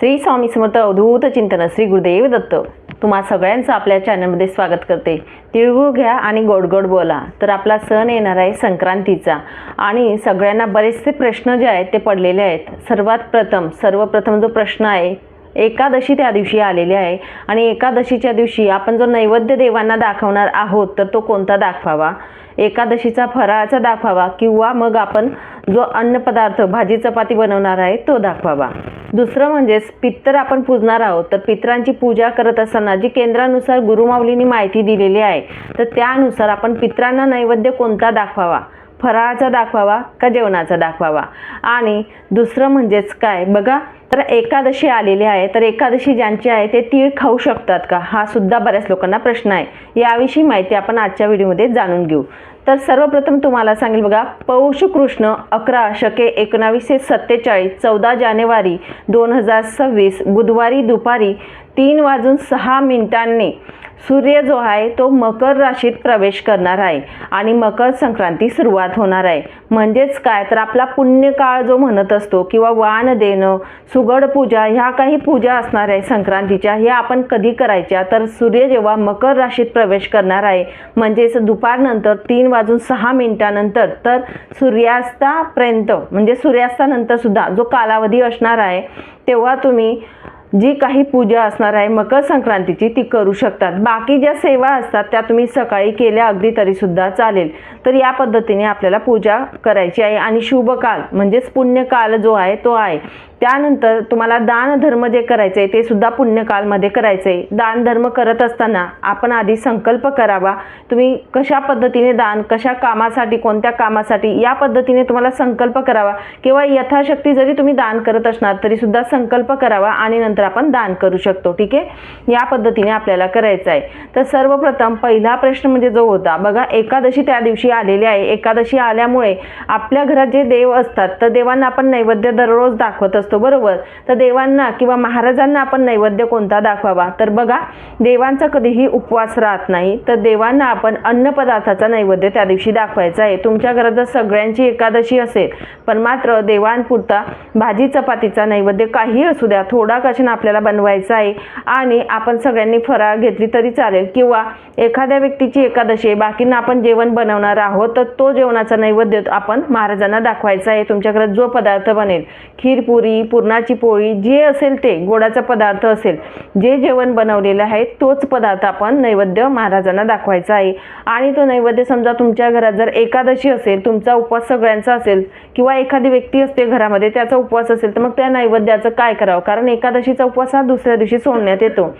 श्री स्वामी समर्थ अवधूत चिंतन श्री गुरुदेव दत्त. तुम्हा सगळ्यांचं आपल्या चॅनलमध्ये स्वागत करते. तिळगुळ घ्या आणि गोड गोड बोला. तर आपला सण येणार आहे संक्रांतीचा. आणि सगळ्यांना बरेचसे प्रश्न जे आहेत ते पडलेले आहेत. सर्वात प्रथम सर्वप्रथम जो प्रश्न आहे एकादशी त्या दिवशी आलेली आहे. आणि एकादशीच्या दिवशी आपण जो नैवेद्य देवांना दाखवणार आहोत तर तो कोणता दाखवावा? एकादशीचा फराळाचा दाखवावा किंवा मग आपण जो अन्नपदार्थ भाजी चपाती बनवणार आहे तो दाखवावा. दुसरं म्हणजेच पित्तर आपण पूजणार आहोत. तर पित्रांची पूजा करत असताना जी केंद्रानुसार गुरुमाऊलींनी माहिती दिलेली आहे तर त्यानुसार आपण पित्रांना नैवेद्य कोणता दाखवावा? फराळाचा दाखवावा का जेवणाचा दाखवावा? आणि दुसरं म्हणजेच काय? बघा तर एकादशी आलेली आहे. तर एकादशी ज्यांची आहे ते तीळ खाऊ शकतात का? हा सुद्धा बऱ्याच लोकांना प्रश्न आहे. याविषयी माहिती आपण आजच्या व्हिडिओमध्ये जाणून घेऊ. तर सर्वप्रथम तुम्हाला सांगेल बघा पौष कृष्ण अकरा शके एकोणावीसशे सत्तेचाळीस चौदा जानेवारी दोन हजार सव्वीस बुधवारी दुपारी तीन वाजून सहा मिनिटांनी सूर्य जो आहे तो मकर राशीत प्रवेश करणार आहे आणि मकर संक्रांती सुरुवात होणार आहे. म्हणजेच काय? तर आपला पुण्यकाळ जो म्हणत असतो किंवा वाण देणं सुगड पूजा ह्या काही पूजा असणार आहे संक्रांतीच्या ह्या आपण कधी करायच्या? तर सूर्य जेव्हा मकर राशीत प्रवेश करणार आहे म्हणजेच दुपारनंतर तीन वाजून सहा मिनिटानंतर तर सूर्यास्तापर्यंत म्हणजे सूर्यास्तानंतर सुद्धा जो कालावधी असणार आहे तेव्हा तुम्ही जी काही पूजा असणार आहे मकर संक्रांतीची ती करू शकतात. बाकी ज्या सेवा असतात त्या तुम्ही सकाळी केल्या अगदी तरीसुद्धा चालेल. तर या पद्धतीने आपल्याला पूजा करायची आहे. आणि शुभ काल म्हणजेच पुण्यकाल जो आहे तो आहे. त्यानंतर तुम्हाला दान धर्म जे करायचं आहे ते सुद्धा पुण्यकालमध्ये करायचं आहे दान धर्म करत असताना आपण आधी संकल्प करावा. तुम्ही कशा पद्धतीने दान कशा कामासाठी कोणत्या कामासाठी या पद्धतीने तुम्हाला संकल्प करावा. किंवा यथाशक्ती जरी तुम्ही दान करत असणार तरीसुद्धा संकल्प करावा. आणि नंतर आपण दान करू शकतो ठीक आहे? या पद्धतीने आपल्याला करायचं आहे. तर सर्वप्रथम पहिला प्रश्न म्हणजे जो होता बघा एकादशी त्या दिवशी आलेली आहे. एकादशी आल्यामुळे आपल्या घरात जे देव असतात तर देवांना आपण नैवेद्य दररोज दाखवत असतो बरोबर? तर देवांना किंवा महाराजांना आपण नैवेद्य कोणता दाखवावा? तर बघा देवांचा कधीही उपवास राहत नाही तर देवांना आपण अन्नपदार्थाचा नैवेद्य त्या दिवशी दाखवायचा आहे. तुमच्या घरात जर सगळ्यांची एकादशी असेल पण मात्र देवांपुरता भाजी चपातीचा नैवेद्य काही असू द्या थोडा कशा आपल्याला बनवायचा आहे आणि आपण सगळ्यांनी फराळ घेतली तरी चालेल. किंवा एखाद्या व्यक्तीची एकादशी आहे बाकींना आपण जेवण बनवणार आहोत तर तो जेवणाचा नैवेद्य आपण महाराजांना दाखवायचा आहे. तुमच्या घरात जो पदार्थ बनेल खीरपुरी पुरणाची पोळी जे असेल ते गोडाचा पदार्थ असेल जे जेवण बनवलेलं आहे तोच पदार्थ आपण नैवेद्य महाराजांना दाखवायचा आहे. आणि तो नैवेद्य समजा तुमच्या घरात जर एकादशी असेल तुमचा उपवास सगळ्यांचा असेल किंवा एखादी व्यक्ती असते घरामध्ये त्याचा उपवास असेल तर मग त्या नैवेद्याचं काय करावं? कारण एकादशीचा उपवास हा दुसऱ्या दिवशी सोडण्यात येतो.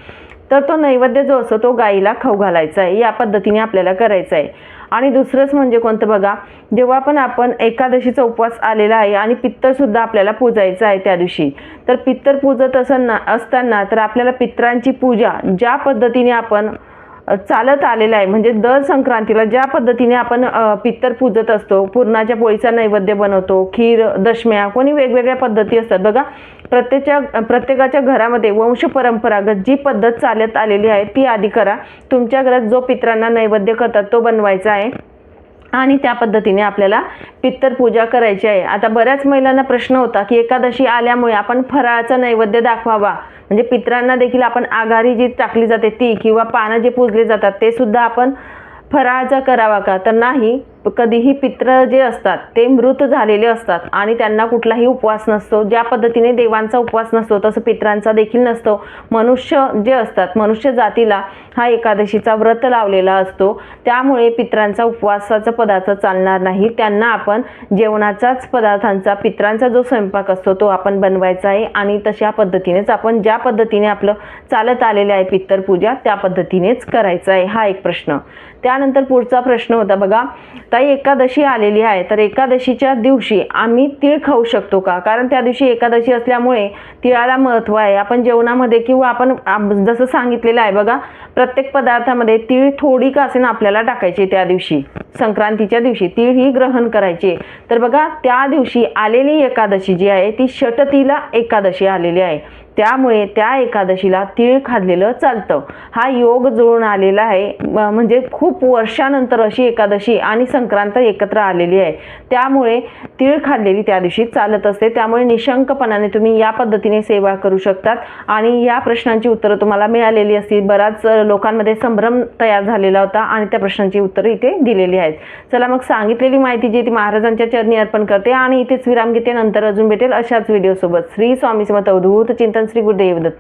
तर तो नैवेद्य जो असतो तो गाईला खाऊ घालायचा आहे. या पद्धतीने आपल्याला करायचा आहे. आणि दुसरंच म्हणजे कोणतं बघा जेव्हा पण आपण एकादशीचा उपवास आलेला आहे आणि पित्तरसुद्धा आपल्याला पूजायचं आहे त्या दिवशी तर पित्तर पूजत असताना असताना तर आपल्याला पित्रांची पूजा ज्या पद्धतीने आपण चालत आलेलं आहे म्हणजे दर संक्रांतीला ज्या पद्धतीने आपण पित्तर पूजत असतो पुरणाच्या पोळीचा नैवेद्य बनवतो खीर दशम्या कोणी वेगवेगळ्या पद्धती असतात. बघा प्रत्येच्या प्रत्येकाच्या घरामध्ये वंश परंपरागत जी पद्धत चालत आलेली आहे ती आधी करा. तुमच्या घरात जो पित्रांना नैवेद्य करतात तो बनवायचा आहे. आणि त्या पद्धतीने आपल्याला पित्तर पूजा करायची आहे. आता बऱ्याच महिलांना प्रश्न होता की एकादशी आल्यामुळे आपण फराळाचा नैवेद्य दाखवावा. म्हणजे पित्रांना देखील आपण आघारी जी टाकली जाते ती किंवा पानं जे पूजले जातात ते सुद्धा आपण फराळाचा करावा का? तर नाही. कधीही पित्र जे असतात ते मृत झालेले असतात आणि त्यांना कुठलाही उपवास नसतो. ज्या पद्धतीने देवांचा उपवास नसतो तसं पित्रांचा देखील नसतो. मनुष्य जे असतात मनुष्य जातीला हा एकादशीचा व्रत लावलेला असतो. त्यामुळे पित्रांचा उपवासाचा पदार्थ चालणार नाही. त्यांना आपण जेवणाचाच पदार्थांचा पित्रांचा जो स्वयंपाक असतो तो आपण बनवायचा आहे. आणि तशा पद्धतीनेच आपण ज्या पद्धतीने आपलं चालत आलेलं आहे पित्तर पूजा त्या पद्धतीनेच करायचं आहे. हा एक प्रश्न. त्यानंतर पुढचा प्रश्न होता बघा. ताई एकादशी आलेली आहे. तर एकादशीच्या दिवशी आम्ही तीळ खाऊ शकतो का? कारण त्या दिवशी एकादशी असल्यामुळे तिळाला महत्त्व आहे. आपण जेवणामध्ये किंवा आपण जसं सांगितलेलं आहे बघा प्रत्येक पदार्थामध्ये तीळ थोडी का असेल आपल्याला टाकायची त्या दिवशी. संक्रांतीच्या दिवशी तीळ ही ग्रहण करायचे. तर बघा त्या दिवशी आलेली एकादशी जी आहे ती षटतीला एकादशी आलेली आहे. त्यामुळे त्या एकादशीला तीळ खाल्लेलं चालतं. हा योग जुळून आलेला आहे. म्हणजे खूप वर्षानंतर अशी एकादशी आणि संक्रांत एकत्र आलेली आहे. त्यामुळे तीळ खाल्लेली त्या दिवशी चालत असते. त्यामुळे निशंकपणाने तुम्ही या पद्धतीने सेवा करू शकतात. आणि या प्रश्नांची उत्तरं तुम्हाला मिळालेली असतील. बराच लोकांमध्ये संभ्रम तयार झालेला होता आणि त्या प्रश्नांची उत्तरं इथे दिलेली आहेत. चला मग सांगितलेली माहिती जी ती महाराजांच्या चरणी अर्पण करते आणि इथेच विराम घेते. नंतर अजून भेटेल अशाच व्हिडिओसोबत श्री स्वामी समर्थ अवधूत चिंतन श्री गुरुदेव दत्त.